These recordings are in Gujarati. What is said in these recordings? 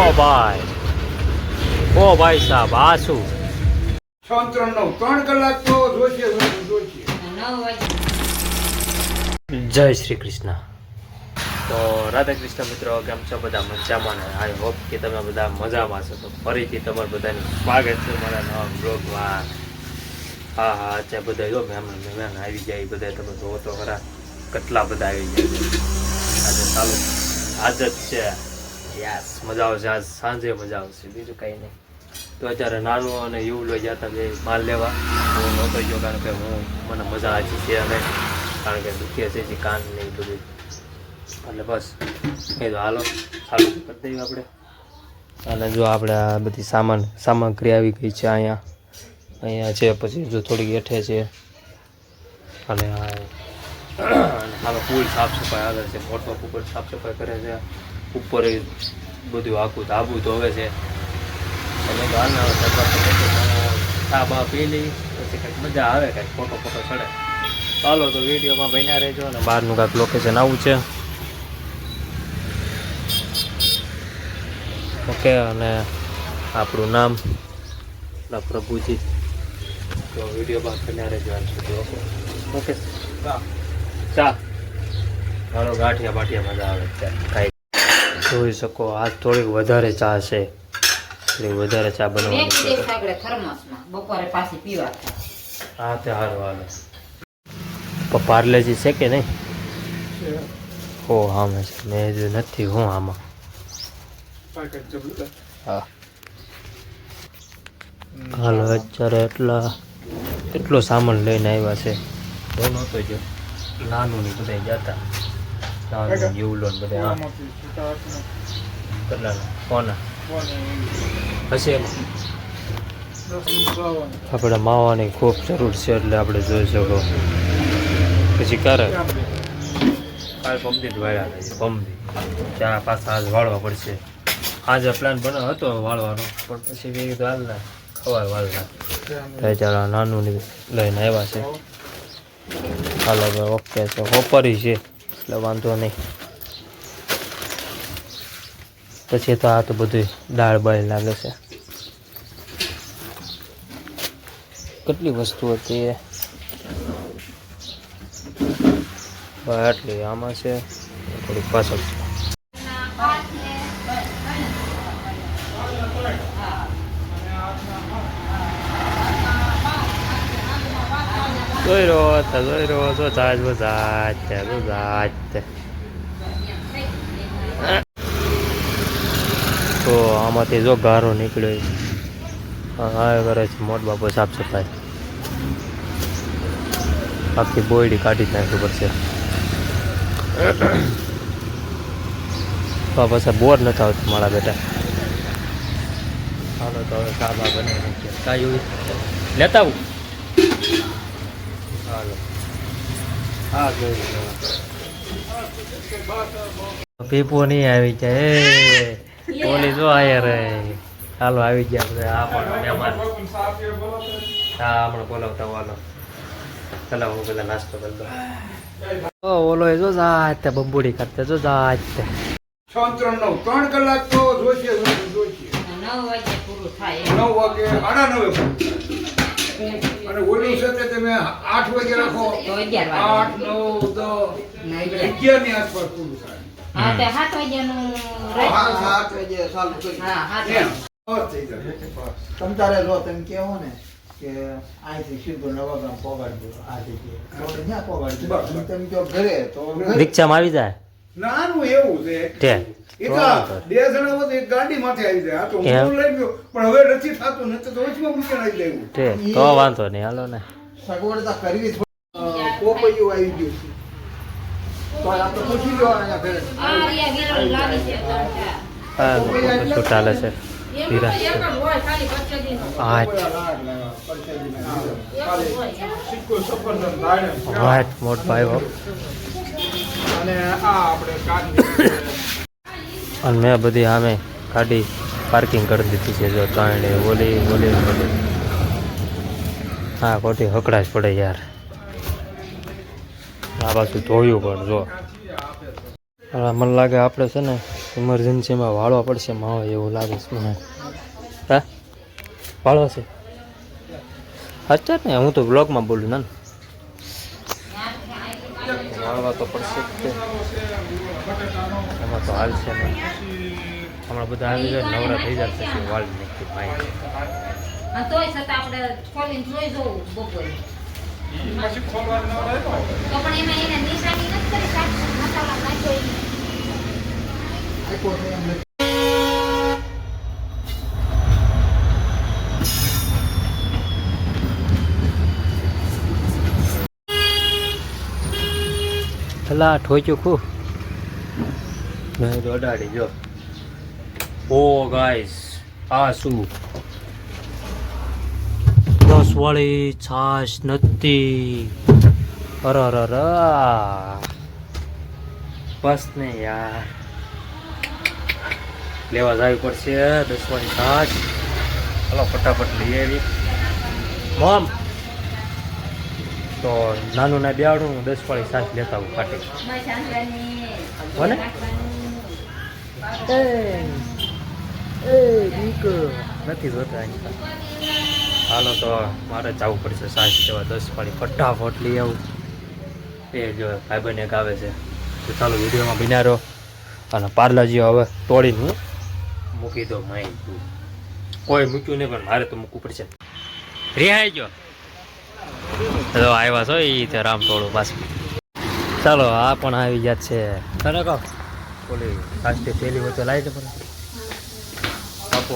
ઓ ભાઈ ઓ ભાઈ સાહેબ આ શું? છ ત્રણ નવ ત્રણ કલાક તો જોઈએ જય શ્રી કૃષ્ણ. તો રાધા કૃષ્ણ મિત્રો કેમ છો બધા? મજામાં ને? આઈ હોપ કે તમે બધા મજામાં છો. તો ફરીથી તમારું બધાનું સ્વાગત છે મારા નવા બ્લોગમાં હા હા અત્યારે બધા જો મહેમાન મહેમાન આવી જાય બધા તમે જોવો તો ખરા. કેટલા બધા આવી જાય આજે ચાલુ આજ જ છે. યસ મજા આવશે. આજ સાંજે મજા આવશે. બીજું કંઈ નહીં. તો અત્યારે નાનું અને એવું લઈ જતા બે માલ લેવા. હું નહોતો ગયો કારણ કે હું, મને મજા આવી છે અને કારણ કે દુખે છે જે કાન નહીં બધું. એટલે બસ, એ તો હાલો. ચાલુ કરી દઈએ આપણે. અને જો આપણે આ બધી સામાન, સામગ્રી આવી ગઈ છે અહીંયા. અહીંયા છે, પછી જો થોડીક હેઠે છે. અને અને ફૂલ સાફ સફાઈ આવે છે. મોટો ફૂલ સાફ સફાઈ કરે છે. ઉપર બધું આખું ધાબુ ધોવે છે. અને ચા બા પી લઈ પછી કંઈક મજા આવે કંઈક ફોટો ફોટો ચડે. ચાલો તો વિડીયોમાં બન્યા રહેજો અને બહારનું કાંઈક લોકેશન આવું છે. ઓકે અને આપણું નામ? આપણા પ્રભુજી. તો વિડીયોમાં બન્યા રહેજો ઓકે? ચા. હાલો ગાંઠિયા બાઠિયા મજા આવે. ચા ખાઈ જોઈ શકો. આજ થોડીક વધારે ચા છે. થોડીક વધારે ચા બનાવવાની છે. થર્મસમાં. બપોરે પાછી પીવા હા તે સારું હાલો. પણ પાર્લેજી છે કે નહીં? હો હામે છે મેં જો નથી હું આમાં. હા. હાલો અત્યારે એટલા એટલો સામાન લઈને આવ્યા છે. બહુ નહોતો જો. નાનું નહીં બધા જતા. નાનું જીવલો ને બધા કેટલા કોના હશે આપણે માવાની ખૂબ જરૂર છે એટલે આપણે જોઈ શકો. પછી ક્યારે કાલ પમદી જ વાળ્યા પમદી ત્યાં પાછા આજ વાળવા પડશે. આજે પ્લાન બનાવ હતો વાળવાનો પણ પછી મેં કીધું હાલ ના ખવાય વાલ ના. ચાલો નાનું લઈને આવ્યા છે. હાલ હવે ઓકે છે વપરી છે. એટલે વાંધો નહીં. પછી તો આ તો બધું દાળ બાળ લાગે છે. કેટલી વસ્તુ હતી એ? આટલી આમાં છે. થોડીક પાછળ બજાજ છે જો જાજ છે તો આમાંથી જો ગારો નીકળ્યો હા કરે છે મોટ બાપો સાફ સફાઈ આખી બોયડી કાઢી જ નાખવી પડશે તો પછી બોર નથી આવતું મારા બેટા હાલો તો હવે સાબા બને કાંઈ લેતા આવું હાલો હા જોયું પીપો નહીં આવી જાય એ. ઓલી જો આયા રે. હાલો આવી ગયા આપણે આ પણ મહેમાન. હા હમણાં બોલાવતા વાલો ચલો હું પેલા નાસ્તો કરી દો ઓલો એ જો જાય તે બંબુડી કરતા જો જાત. ને ત્રણ ત્રણ કલાક તો જોઈએ નવ વાગે પૂરું થાય નવ વાગે આડા નવે. અને ઓલું છે તે તમે આઠ વાગે રાખો. તો આઠ નવ દસ અગિયાર. ની આસપાસ પૂરું થાય. હા તે સાત વાગ્યાનું સાત વાગે ચાલુ કરી. હા સાત એમ. વાગે. બસ થઈ જાય. બસ. તમ તારે જો તમે કેવો ને કે અહીંથી સીધું નવાગામ પોગાડજો આ જગ્યાએ તો ત્યાં પોગાડજો તમે જો ઘરે તો રિક્ષામાં આવી જાય. નાનું એવું છે. બે જણા એક ગાડી માથે આવી જાય. તો હું લઈ ગયો. પણ હવે નથી થતું નથી તો વચમાં મૂકીને આવી જાય તો. વાંધો નહીં. હાલો ને. સગવડતા કરવી જ પડે. અ, પોપૈયું આવી ગયું છે. તો આ તો પૂછી લો અહીંયા ઘરે આ રહ્યા વિરલ લાવી છે. હા શું ચાલે છે. આઠ મોટ ભાઈ હો. અને મેં બધી સામે ગાડી પાર્કિંગ કરી દીધી છે જો ત્રણે, ઓલી ઓલી ઓલી. હા, ખોટી હકડાશ પડે યાર. આ પાછું ધોયું પણ જો. મને લાગે આપણે છે ને ઇમરજન્સીમાં વાળવા પડશે માવો એવું લાગે છે મને. હા? વાળો છે? અચ્છા ને હું તો બ્લોગમાં બોલું ના વાળવા તો પડશે. એમાં તો હાલ છે હમણાં બધા આવી જાય, નવરા થઈ જશે કે વાલ નથી ભાઈ તોય છતાં આપણે ખોલીને જોઈ જવું બપોરે. પેલા ઠોચ્યું ખું નહીં તો અડાડી, જો. ઓ ગાઈસ આ શું? દસ વાળી છાશ નથી. અરર અરે અરે બસ ને યાર. લેવા જવી પડશે, દસ વાળી છાશ. ચાલો ફટાફટ લઈ આવી. મોમ. તો નાનું ના બેવાડું હું દસ વાળી સાસ લેતા આવું કાઢી. નથી જોતા. હાલો તો મારે જવું પડશે સાસ જેવા દસ વાળી. ફટાફટ લઈ આવું. એ જો ભાઈબંધ એક આવે છે. તો ચાલો વિડીયોમાં બિનારો અને પાર્લાજી હવે તોડીને હું મૂકી દો માઈ કોઈ મૂક્યું નહીં પણ મારે તો મૂકવું પડશે. રિહાઈ ગયો. તો આવ્યા છો એ તે રામ તોડું પાછું. ચાલો આ પણ આવી જાત છે. તને કહો? ઓલી કાચની પેલી વચ્ચે લાવી દે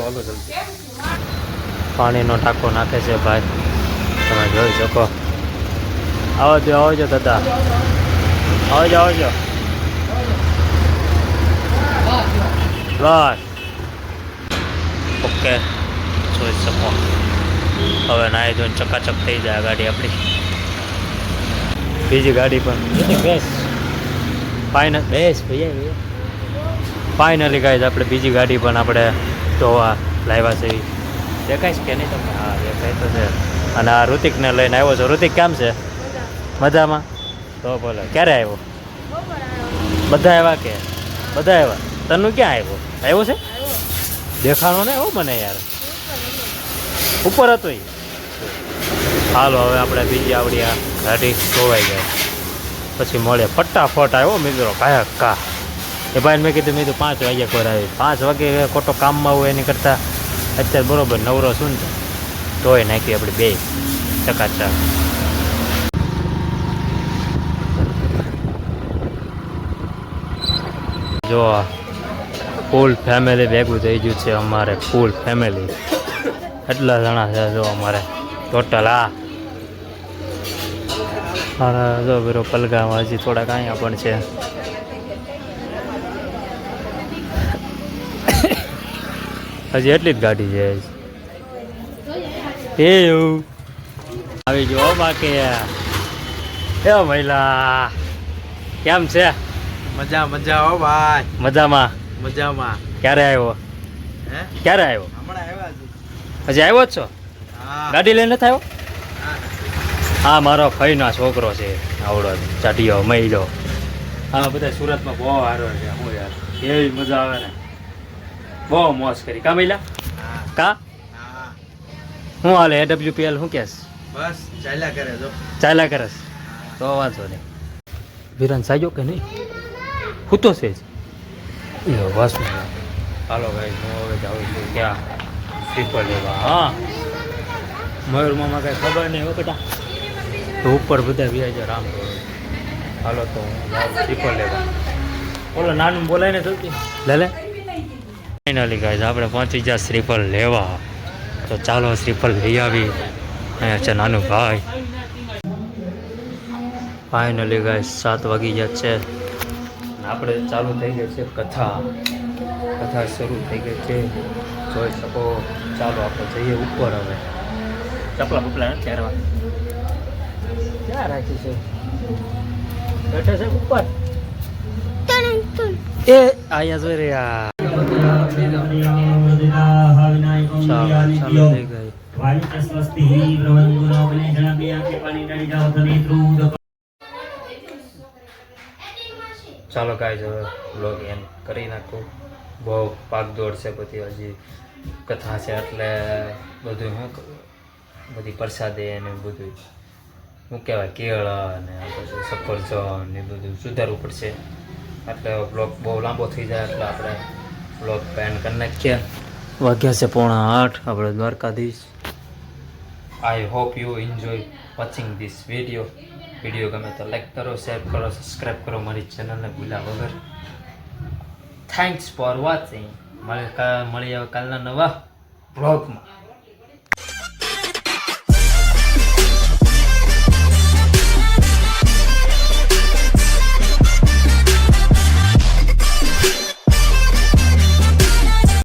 હાલો જલ્દી. પાણીનો ટાંકો નાખે છે ભાઈ. તમે જોઈ શકો. આવજો આવજો દાદા. આવજો આવજો. બસ. ઓકે જોઈ શકો. હવે નાહી ધોઈને ચકાચક થઈ જાય આ ગાડી આપણી. બીજી ગાડી પણ. બેસ ફાઇનલ બેસ ભાઈ ભૈયા ફાઇનલી ગાઈઝ આપણે બીજી ગાડી પણ આપણે ધોવા લાવ્યા છે. દેખાય છે કે નહીં તમને? હા દેખાય તો છે. અને આ ઋતિકને લઈને આવ્યો છે. ઋતિક કેમ છે? મજામાં? તો બોલો. ક્યારે આવ્યો? બધા આવ્યા કે? બધા આવ્યા? તનું ક્યાં આવ્યો? આવ્યો છે? દેખાણો ને એવો મને યાર. ઉપર હતો એ. હાલો, હવે આપણે બીજી આવડી આ ગાડી ધોવાઈ જાય. પછી મળે. ફટાફટ આવ્યો મિત્રો, કાયા કા. એ ભાઈ મેં કીધું મેં કીધું, પાંચ વાગ્યા કોઈ આવી. પાંચ વાગે ખોટો કામમાં હોય એની કરતાં અત્યારે બરોબર નવરો શું ને ધોઈ નાખી આપણે બે ચકાચા. જો ફૂલ ફેમિલી ભેગું થઈ ગયું છે અમારે ફૂલ ફેમિલી એટલા જણા છે જો અમારે. ટોટલ આ જો બેરો પલગામાં હજી થોડાક અહીંયા પણ છે. હજી એટલી જ ગાડી છે. એ એવું. આવી જો બાકી. એ મહિલા કેમ છે? મજા મજા હો ભાઈ. મજામાં? મજામાં. ક્યારે આવ્યો? હે? ક્યારે આવ્યો? હમણાં આવ્યા છે. હજી આવ્યો જ છો? ગાડી લઈને નથી આવ્યો? હા. મારો ફઈનો છોકરો છે આવડો ચાટીયો મહિલો હા બધા સુરતમાં બહુ સારો છે હું યાર એવી મજા આવે ને. બહુ મોજ કરી. કા મહિલા કા? હા. હાલે એડબ્લ્યુપીએલ શું કેસ? બસ ચાલ્યા કરે જો. ચાલ્યા કરસ તો વાંધો નહીં. વિરાન સાજો કે નહીં? હું તો છે જ. બસ હાલો ભાઈ હું હવે જાઉં છું ક્યાં? શ્રીફળ લેવા હા. મયુર મામા કાંઈ ખબર નહીં હો બેટા. તો ઉપર બધા વ્યાજ રામ. હાલો તો હું જાઉં શ્રીફળ લેવા. બોલો નાનું બોલાય ને થતી લે લે ફાઇનલી ગાઈઝ આપણે પહોંચી ગયા શ્રીફળ લેવા. તો ચાલો શ્રીફળ લઈ આવી. અહીંયા છે નાનું ભાઈ. ફાઇનલી ગાય સાત વાગી ગયા છે. આપણે ચાલુ થઈ ગઈ છે કથા. કથા શરૂ થઈ ગઈ છે. જોઈ શકો. ચાલો આપણે જઈએ ઉપર હવે. ચપલા બપલા નથી હારવા ક્યાં રાખી છે? બેઠા છે ઉપર. એ આયા જોઈ રહ્યા. ચાલો થઈ ગઈ ચાલો કાંઈ હવે બ્લોગ એન્ડ કરી નાખું. બહુ પાક છે પછી હજી. કથા છે એટલે બધું શું? બધી પ્રસાદે અને બધું શું કહેવાય કેળા અને બધું સફરજન ને બધું સુધારવું પડશે. એટલે બ્લોક બહુ લાંબો થઈ જાય એટલે આપણે બ્લોક પેન કરી નાખીએ. વાગ્યા છે પોણા આઠ આપણે Dwarkadhish. I hope you enjoy watching this video video ગમે તો લાઈક કરો શેર કરો સબસ્ક્રાઈબ કરો. મારી ચેનલને ભૂલ્યા વગર. થેન્ક્સ ફોર વોચિંગ મળે મળીએ કાલના નવા બ્લોગમાં.